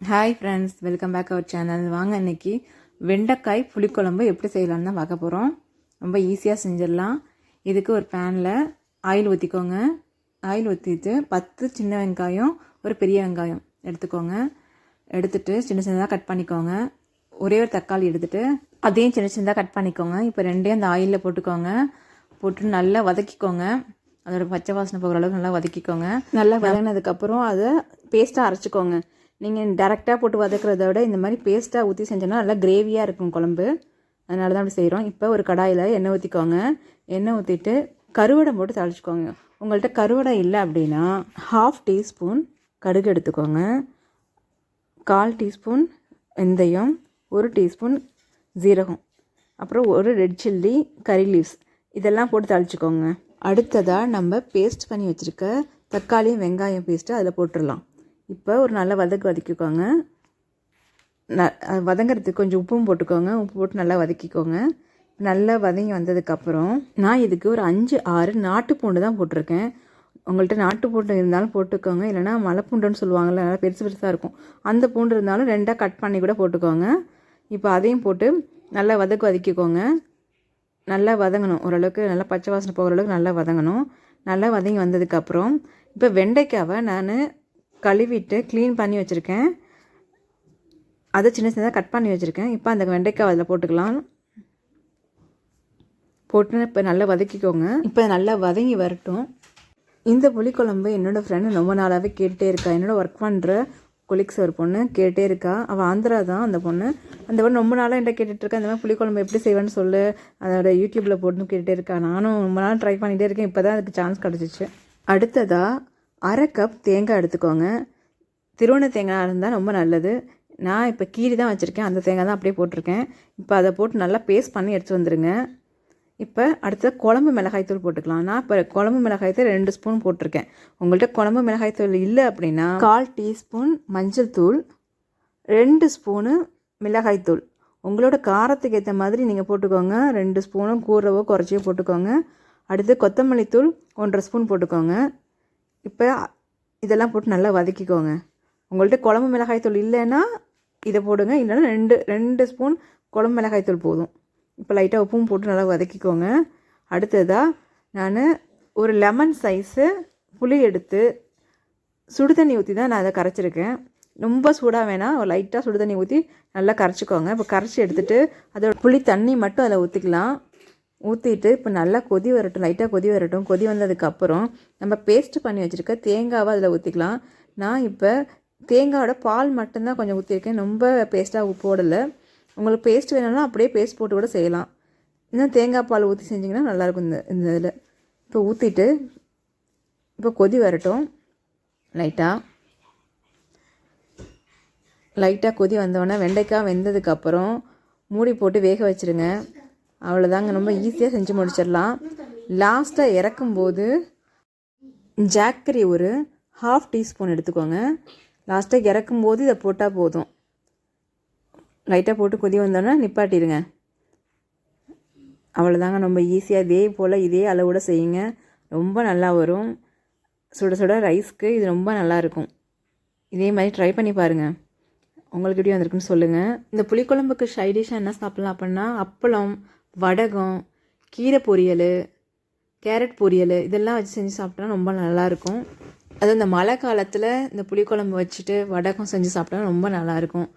Hi friends welcome back our channel வாங்க இன்னைக்கு வெண்டைக்காய் புளிக்குழம்பு எப்படி செய்யலாம்னு தான் பார்க்க போகிறோம் ரொம்ப ஈஸியாக செஞ்சிடலாம். இதுக்கு ஒரு பேனில் ஆயில் ஊற்றிக்கோங்க ஆயில் ஊற்றிட்டு பத்து சின்ன வெங்காயம் ஒரு பெரிய வெங்காயம் எடுத்துக்கோங்க. எடுத்துட்டு சின்ன சின்னதாக கட் பண்ணிக்கோங்க. ஒரே ஒரு தக்காளி எடுத்துட்டு அதையும் சின்ன சின்னதாக கட் பண்ணிக்கோங்க. இப்போ ரெண்டையும் அந்த ஆயிலில் போட்டுக்கோங்க. போட்டு நல்லா வதக்கிக்கோங்க. அதோட பச்சை வாசனை போகிற அளவுக்கு நல்லா வதக்கிக்கோங்க. நல்லா வதங்கினதுக்கப்புறம் அதை பேஸ்ட்டாக அரைச்சிக்கோங்க. நீங்கள் டேரெக்டாக போட்டு வதக்கிறத விட இந்த மாதிரி பேஸ்ட்டாக ஊற்றி செஞ்சோன்னா நல்லா கிரேவியாக இருக்கும் குழம்பு. அதனால தான் அப்படி செய்கிறோம் இப்போ ஒரு கடாயில் எண்ணெய் ஊற்றிக்கோங்க எண்ணெய் ஊற்றிட்டு கருவடை போட்டு தாளிச்சிக்கோங்க. உங்கள்கிட்ட கருவடை இல்லை அப்படின்னா ஹாஃப் டீஸ்பூன் கடுகு எடுத்துக்கோங்க. கால் டீஸ்பூன் வெந்தயம் ஒரு டீஸ்பூன் ஜீரகம் அப்புறம் ஒரு ரெட் சில்லி கறி லீவ்ஸ் இதெல்லாம் போட்டு தாளிச்சிக்கோங்க. அடுத்ததாக நம்ம பேஸ்ட் பண்ணி வச்சுருக்க தக்காளியும் வெங்காயம் பேஸ்ட்டு அதில் போட்டுடலாம் இப்போ ஒரு நல்ல வதக்கு வதக்கிக்கோங்க. ந வதங்கிறதுக்கு கொஞ்சம் உப்பும் போட்டுக்கோங்க. உப்பு போட்டு நல்லா வதக்கிக்கோங்க. நல்லா வதங்கி வந்ததுக்கப்புறம் நான் இதுக்கு ஒரு அஞ்சு ஆறு நாட்டு பூண்டு தான் போட்டிருக்கேன். உங்கள்கிட்ட நாட்டு பூண்டு இருந்தாலும் போட்டுக்கோங்க. இல்லைனா மலைப்பூண்டுன்னு சொல்லுவாங்கள்ல நல்லா பெருசு பெருசாக இருக்கும். அந்த பூண்டு இருந்தாலும் ரெண்டாக கட் பண்ணி கூட போட்டுக்கோங்க. இப்போ அதையும் போட்டு நல்லா வதக்கு வதக்கிக்கோங்க. நல்லா வதங்கணும். ஓரளவுக்கு நல்லா பச்சை வாசனை போகிற அளவுக்கு நல்லா வதங்கணும். நல்லா வதங்கி வந்ததுக்கப்புறம் இப்போ வெண்டைக்காவை நான் கழுவிட்டு க்ளீன் பண்ணி வச்சுருக்கேன். அதை சின்ன சின்னதாக கட் பண்ணி வச்சுருக்கேன். இப்போ அந்த வெண்டைக்காய் அதில் போட்டுக்கலாம். போட்டு இப்போ நல்லா வதக்கிக்கோங்க. இப்போ நல்லா வதங்கி வரட்டும். இந்த புளிக்குழம்பு என்னோடய ஃப்ரெண்டு ரொம்ப நாளாகவே கேட்டுகிட்டே இருக்கா. என்னோட ஒர்க் பண்ணுற கொலிக்ஸ் ஒரு பொண்ணு கேட்டே இருக்கா. அவள் ஆந்திரா தான் அந்த பொண்ணு. அந்த பொண்ணு ரொம்ப நாளாக என்கிட்ட கேட்டுட்டு அந்த மாதிரி புளிக்குழம்பு எப்படி செய்வேன்னு சொல்லு. அதோட யூடியூப்பில் போட்டுன்னு கேட்டுகிட்டே இருக்கா. நானும் ரொம்ப நாள் ட்ரை பண்ணிகிட்டே இருக்கேன். இப்போ தான் அதுக்கு சான்ஸ் கிடச்சிச்சு. அடுத்ததாக அரை கப் தேங்காய் எடுத்துக்கோங்க. திருவண்ண தேங்காய் இருந்தால் ரொம்ப நல்லது. நான் இப்போ கீரி தான் வச்சுருக்கேன். அந்த தேங்காய் தான் அப்படியே போட்டிருக்கேன். இப்போ அதை போட்டு நல்லா பேஸ்ட் பண்ணி எடுத்து வந்துடுங்க இப்போ அடுத்தது குழம்பு மிளகாய்த்தூள் போட்டுக்கலாம். நான் இப்போ குழம்பு மிளகாய்த்தூள் ரெண்டு ஸ்பூன் போட்டிருக்கேன். உங்கள்கிட்ட குழம்பு மிளகாய்த்தூள் இல்லை அப்படின்னா கால் டீஸ்பூன் மஞ்சள் தூள் ரெண்டு ஸ்பூனு மிளகாய்த்தூள் உங்களோட காரத்துக்கு ஏற்ற மாதிரி நீங்கள் போட்டுக்கோங்க. ரெண்டு ஸ்பூனும் கூறவோ குறைச்சியோ போட்டுக்கோங்க. அடுத்து கொத்தமல்லி தூள் ஒன்றரை ஸ்பூன் போட்டுக்கோங்க. இப்போ இதெல்லாம் போட்டு நல்லா வதக்கிக்கோங்க. உங்கள்கிட்ட குழம்பு மிளகாய்த்தூள் இல்லைன்னா இதை போடுங்க. இல்லைன்னா ரெண்டு ரெண்டு ஸ்பூன் குழம்பு மிளகாய்த்தூள் போதும். இப்போ லைட்டாக உப்பும் போட்டு நல்லா வதக்கிக்கோங்க. அடுத்ததாக நான் ஒரு லெமன் சைஸு புளி எடுத்து சுடு தண்ணி ஊற்றி தான் நான் அதை கரைச்சிருக்கேன். ரொம்ப சூடாக வேணாம் ஒரு லைட்டாக சுடு தண்ணி ஊற்றி நல்லா கரைச்சிக்கோங்க. இப்போ கரைச்சி எடுத்துகிட்டு அதோட புளி தண்ணி மட்டும் அதில் ஊற்றிக்கலாம் ஊற்றிட்டு இப்போ நல்லா கொதி வரட்டும் லைட்டாக கொதி வரட்டும். கொதி வந்ததுக்கப்புறம் நம்ம பேஸ்ட் பண்ணி வச்சுருக்க தேங்காவை அதில் ஊற்றிக்கலாம் நான் இப்போ தேங்காவோட பால் மட்டும்தான் கொஞ்சம் ஊற்றிருக்கேன் ரொம்ப பேஸ்ட்டாக போடலை. உங்களுக்கு பேஸ்ட் வேணும்னா அப்படியே பேஸ்ட் போட்டு கூட செய்யலாம். இன்னும் தேங்காய் பால் ஊற்றி செஞ்சிங்கன்னா நல்லாயிருக்கும் இந்த இந்த இதில். இப்போ ஊற்றிட்டு இப்போ கொதி வரட்டும். லைட்டாக லைட்டாக கொதி வந்தோடனே வெண்டைக்காய் வெந்ததுக்கப்புறம் மூடி போட்டு வேக வச்சுருங்க. அவ்வளோதாங்க ரொம்ப ஈஸியாக செஞ்சு முடிச்சிடலாம். லாஸ்ட்டாக இறக்கும்போது ஜாக்கரி ஒரு ஹாஃப் டீஸ்பூன் எடுத்துக்கோங்க. லாஸ்ட்டாக இறக்கும்போது இதை போட்டால் போதும். லைட்டாக போட்டு கொதி வந்தோன்னே நிப்பாட்டிடுங்க. அவ்வளோதாங்க ரொம்ப ஈஸியாக இதே போல் இதே அளவோட செய்யுங்க. ரொம்ப நல்லா வரும். சுட சுட ரைஸ்க்கு இது ரொம்ப நல்லாயிருக்கும் இதே மாதிரி ட்ரை பண்ணி பாருங்கள் உங்களுக்கு எப்படி வந்திருக்குன்னு சொல்லுங்கள் இந்த புளிக்குழம்புக்கு சைடிஷாக என்ன சாப்பிட்லாம் அப்படின்னா அப்பளம் வடகம் கீரை பொரியல் கேரட் பொரியல் இதெல்லாம் வச்சு செஞ்சு சாப்பிட்டா ரொம்ப நல்லாயிருக்கும். அதுவும் இந்த மழை காலத்தில் இந்த புளிக்குழம்பு வச்சுட்டு வடகம் செஞ்சு சாப்பிட்டா ரொம்ப நல்லாயிருக்கும்.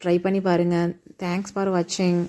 ட்ரை பண்ணி பாருங்கள் தேங்க்ஸ் ஃபார் வாட்சிங்